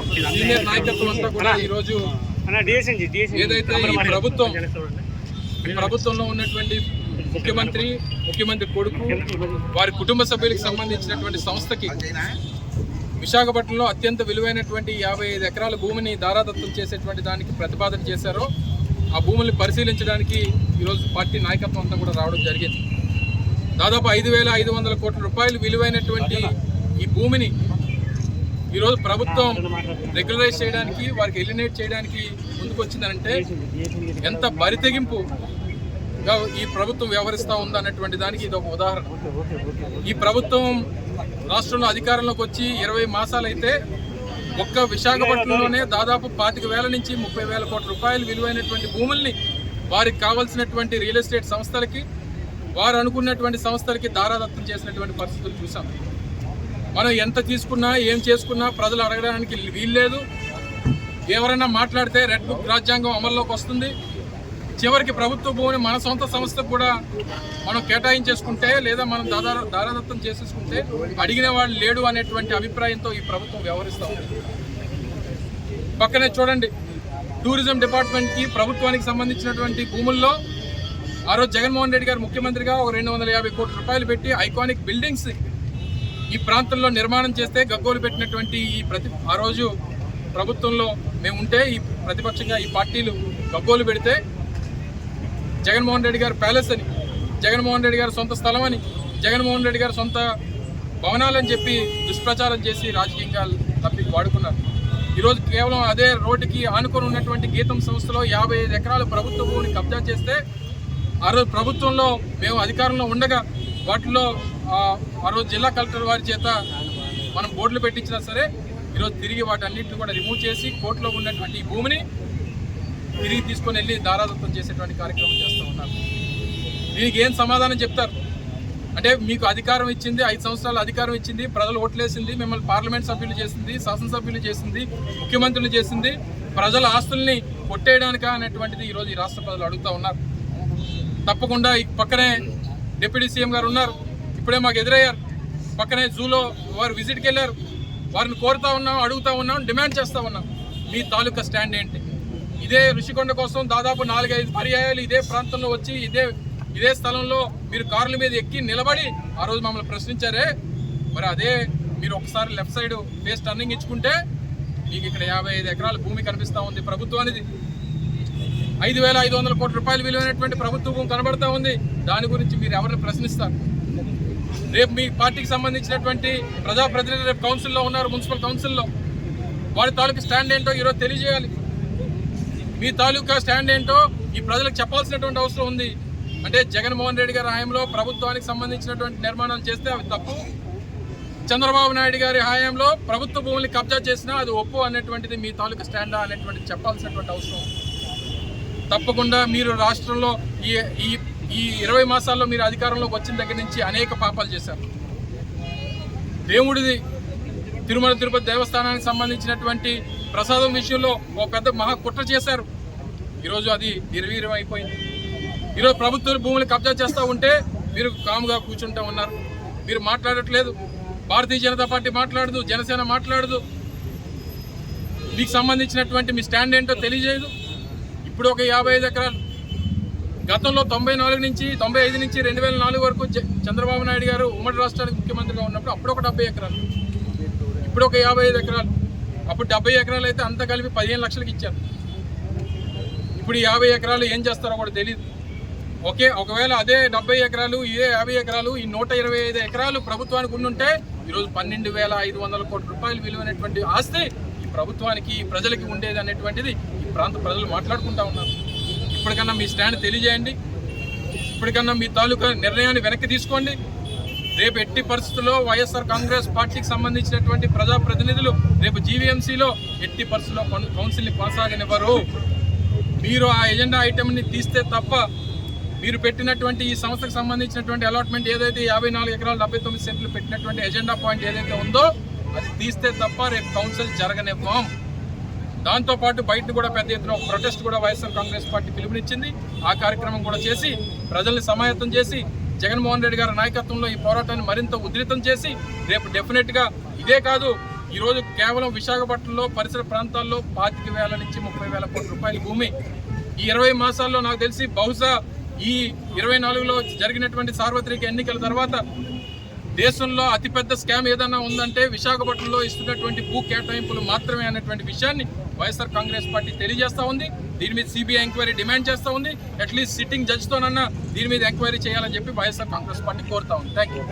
Senior నాయకత్వం అంతా కూడా ఈరోజు ఏదైతే ఈ ప్రభుత్వం ఈ ప్రభుత్వంలో ఉన్నటువంటి ముఖ్యమంత్రి ముఖ్యమంత్రి కొడుకు వారి కుటుంబ సభ్యులకు సంబంధించినటువంటి సంస్థకి విశాఖపట్నంలో అత్యంత విలువైనటువంటి యాభై ఐదు ఎకరాల భూమిని దారాదత్తం చేసేటువంటి దానికి ప్రతిపాదన చేశారో. ఆ భూముల్ని పరిశీలించడానికి ఈరోజు పార్టీ నాయకత్వం అంతా కూడా రావడం జరిగింది. దాదాపు ఐదు వేల ఐదు వందల కోట్ల రూపాయలు విలువైనటువంటి ఈ భూమిని ఈరోజు ప్రభుత్వం రెగ్యులరైజ్ చేయడానికి వారికి ఎలినేట్ చేయడానికి ముందుకొచ్చిందంటే ఎంత బరితెగింపుగా ఈ ప్రభుత్వం వ్యవహరిస్తూ ఉందన్నటువంటి దానికి ఇది ఒక ఉదాహరణ. ఈ ప్రభుత్వం రాష్ట్రంలో అధికారంలోకి వచ్చి ఇరవై మాసాలైతే ఒక్క విశాఖపట్నంలోనే దాదాపు పాతిక వేల నుంచి ముప్పై వేల కోట్ల రూపాయలు విలువైనటువంటి భూముల్ని వారికి కావాల్సినటువంటి రియల్ ఎస్టేట్ సంస్థలకి వారు అనుకున్నటువంటి సంస్థలకి దారాదత్తం చేసినటువంటి పరిస్థితులు చూసాం మనం ఎంత తీసుకున్నా ఏం చేసుకున్నా ప్రజలు అడగడానికి వీల్లేదు. ఎవరైనా మాట్లాడితే రెడ్ బుక్ రాజ్యాంగం అమల్లోకి వస్తుంది. చివరికి ప్రభుత్వ భూమిని మన సొంత సంస్థకు కూడా మనం కేటాయించేసుకుంటే లేదా మనం దాదా దారాదత్తం చేసేసుకుంటే అడిగిన వాళ్ళు లేడు అనేటువంటి అభిప్రాయంతో ఈ ప్రభుత్వం వ్యవహరిస్తూ ఉంది. పక్కనే చూడండి. టూరిజం డిపార్ట్మెంట్కి ప్రభుత్వానికి సంబంధించినటువంటి భూముల్లో ఆ రోజు జగన్మోహన్ రెడ్డి గారు ముఖ్యమంత్రిగా ఒక రెండు వందల యాభై కోట్ల రూపాయలు పెట్టి ఐకానిక్ బిల్డింగ్స్ ఈ ప్రాంతంలో నిర్మాణం చేస్తే గగ్గోలు పెట్టినటువంటి ఈ ప్రతి ఆ రోజు ప్రభుత్వంలో మేము ఉంటే ఈ ప్రతిపక్షంగా ఈ పార్టీలు గగ్గోలు పెడితే జగన్మోహన్ రెడ్డి గారు ప్యాలెస్ అని జగన్మోహన్ రెడ్డి గారి సొంత స్థలం అని జగన్మోహన్ రెడ్డి గారి సొంత భవనాలని చెప్పి దుష్ప్రచారం చేసి రాజకీయంగా తప్పి వాడుకున్నారు. ఈరోజు కేవలం అదే రోడ్డుకి ఆనుకొని ఉన్నటువంటి గీతం సంస్థలో యాభై ఐదు ఎకరాల ప్రభుత్వ భూమిని కబ్జా చేస్తే ఆ రోజు ప్రభుత్వంలో మేము అధికారంలో ఉండగా వాటిలో ఆ, రోజు జిల్లా కలెక్టర్ వారి చేత మనం బోర్డులు పెట్టించినా సరే ఈరోజు తిరిగి వాటన్నిటిని కూడా రిమూవ్ చేసి కోర్టులో ఉన్నటువంటి ఈ భూమిని తిరిగి తీసుకొని వెళ్ళి దారాదత్తం చేసేటువంటి కార్యక్రమం చేస్తూ ఉన్నారు. దీనికి ఏం సమాధానం చెప్తారు? అంటే మీకు అధికారం ఇచ్చింది ఐదు సంవత్సరాలు అధికారం ఇచ్చింది ప్రజలు ఓట్లేసింది మిమ్మల్ని పార్లమెంట్ సభ్యులు చేసింది శాసనసభ్యులు చేసింది ముఖ్యమంత్రులు చేసింది ప్రజల ఆస్తుల్ని కొట్టేయడానికా అనేటువంటిది ఈరోజు ఈ రాష్ట్ర ప్రజలు అడుగుతూ ఉన్నారు. తప్పకుండా ఈ పక్కనే డిప్యూటీ సీఎం గారు ఉన్నారు. ఇప్పుడే మాకు ఎదురయ్యారు. పక్కనే జూలో వారు విజిట్కి వెళ్ళారు. వారిని కోరుతా ఉన్నాం అడుగుతా ఉన్నాం డిమాండ్ చేస్తూ ఉన్నాం. మీ తాలూకా స్టాండ్ ఏంటి? ఇదే ఋషికొండ కోసం దాదాపు నాలుగైదు పర్యాయాలు ఇదే ప్రాంతంలో వచ్చి ఇదే ఇదే స్థలంలో మీరు కార్ల మీద ఎక్కి నిలబడి ఆ రోజు మమ్మల్ని ప్రశ్నించారే. మరి అదే మీరు ఒకసారి లెఫ్ట్ సైడ్ ఫేస్ టర్నింగ్ ఇచ్చుకుంటే మీకు ఇక్కడ యాభై ఐదు ఎకరాల భూమి కనిపిస్తూ ఉంది ప్రభుత్వానికి ఐదు వేల ఐదు వందల కోట్ల రూపాయలు విలువైనటువంటి ప్రభుత్వం కనబడతా ఉంది. దాని గురించి మీరు ఎవరిని ప్రశ్నిస్తారు? రేపు మీ పార్టీకి సంబంధించినటువంటి ప్రజాప్రతినిధులు రేపు కౌన్సిల్లో ఉన్నారు మున్సిపల్ కౌన్సిల్లో వారి తాలూకా స్టాండ్ ఏంటో ఈరోజు తెలియజేయాలి. మీ తాలూకా స్టాండ్ ఏంటో ఈ ప్రజలకు చెప్పాల్సినటువంటి అవసరం ఉంది. అంటే జగన్మోహన్ రెడ్డి గారి హయాంలో ప్రభుత్వానికి సంబంధించినటువంటి నిర్మాణాలు చేస్తే అవి తప్పు. చంద్రబాబు నాయుడు గారి హయాంలో ప్రభుత్వ భూముల్ని కబ్జా చేసినా అది ఒప్పు అనేటువంటిది మీ తాలూకా స్టాండా అనేటువంటిది చెప్పాల్సినటువంటి అవసరం. తప్పకుండా మీరు రాష్ట్రంలో ఈ ఈ ఈ ఇరవై మాసాల్లో మీరు అధికారంలోకి వచ్చిన దగ్గర నుంచి అనేక పాపాలు చేశారు. దేవుడిది తిరుమల తిరుపతి దేవస్థానానికి సంబంధించినటువంటి ప్రసాదం విషయంలో ఒక పెద్ద మహా కుట్ర చేశారు. ఈరోజు అది నిర్వీర్యం అయిపోయింది. ఈరోజు ప్రభుత్వ భూములు కబ్జా చేస్తూ ఉంటే మీరు కాముగా కూర్చుంటూ ఉన్నారు. మీరు మాట్లాడట్లేదు. భారతీయ జనతా పార్టీ మాట్లాడదు జనసేన మాట్లాడదు. మీకు సంబంధించినటువంటి మీ స్టాండ్ ఏంటో తెలియజేయదు. ఇప్పుడు ఒక యాభై ఐదు ఎకరాలు గతంలో తొంభై నాలుగు నుంచి తొంభై ఐదు నుంచి రెండు వేల నాలుగు వరకు చంద్రబాబు నాయుడు గారు ఉమ్మడి రాష్ట్రానికి ముఖ్యమంత్రిగా ఉన్నప్పుడు అప్పుడు ఒక డెబ్బై ఎకరాలు. ఇప్పుడు ఒక యాభై ఐదు ఎకరాలు. అప్పుడు డెబ్బై ఎకరాలు అయితే అంతా కలిపి పదిహేను లక్షలకు ఇచ్చారు. ఇప్పుడు యాభై ఎకరాలు ఏం చేస్తారో కూడా తెలియదు ఓకే ఒకవేళ అదే డెబ్బై ఎకరాలు ఇదే యాభై ఎకరాలు ఈ నూట ఇరవై ఐదు ఎకరాలు ప్రభుత్వానికి ఉండుంటే ఈరోజు పన్నెండు వేల ఐదు వందల కోట్ల రూపాయలు విలువైనటువంటి ఆస్తి ఈ ప్రభుత్వానికి ప్రజలకి ఉండేది అనేటువంటిది ఈ ప్రాంత ప్రజలు మాట్లాడుకుంటా ఉన్నారు. ఇప్పటికన్నా మీ స్టాండ్ తెలియజేయండి. ఇప్పటికన్నా మీ తాలూకా నిర్ణయాన్ని వెనక్కి తీసుకోండి. రేపు ఎట్టి పరిస్థితుల్లో వైఎస్ఆర్ కాంగ్రెస్ పార్టీకి సంబంధించినటువంటి ప్రజాప్రతినిధులు రేపు జీవీఎంసీలో ఎట్టి పరిస్థితుల్లో కౌన్సిల్ని కొనసాగనివ్వరు. మీరు ఆ ఎజెండా ఐటెంని తీస్తే తప్ప మీరు పెట్టినటువంటి ఈ సంస్థకు సంబంధించినటువంటి అలాట్మెంట్ ఏదైతే యాభై నాలుగు ఎకరాలు డెబ్బై తొమ్మిది సెంట్లు పెట్టినటువంటి ఎజెండా పాయింట్ ఏదైతే ఉందో అది తీస్తే తప్ప రేపు కౌన్సిల్ జరగనివ్వం. దాంతోపాటు బయట కూడా పెద్ద ఎత్తున ప్రొటెస్ట్ కూడా వైఎస్ఆర్ కాంగ్రెస్ పార్టీ పిలుపునిచ్చింది. ఆ కార్యక్రమం కూడా చేసి ప్రజల్ని సమాయత్తం చేసి జగన్మోహన్ రెడ్డి గారి నాయకత్వంలో ఈ పోరాటాన్ని మరింత ఉధృతం చేసి రేపు డెఫినెట్గా ఇదే కాదు ఈరోజు కేవలం విశాఖపట్నంలో పరిసర ప్రాంతాల్లో పాతిక వేల నుంచి ముప్పై వేల కోట్ల రూపాయల భూమి. ఈ ఇరవై మాసాల్లో నాకు తెలిసి బహుశా ఈ ఇరవై నాలుగులో జరిగినటువంటి సార్వత్రిక ఎన్నికల తర్వాత దేశంలో అతిపెద్ద స్కామ్ ఏదైనా ఉందంటే విశాఖపట్నంలో ఇస్తున్నటువంటి భూ కేటాయింపులు మాత్రమే అనేటువంటి విషయాన్ని వైఎస్ఆర్ కాంగ్రెస్ పార్టీ తెలియజేస్తా ఉంది. దీని మీద సిబిఐ ఎంక్వైరీ డిమాండ్ చేస్తా ఉంది. అట్లీస్ట్ సిట్టింగ్ జడ్జితోనన్నా దీని మీద ఎంక్వైరీ చేయాలని చెప్పి వైఎస్ఆర్ కాంగ్రెస్ పార్టీ కోరుతా ఉంది. Thank you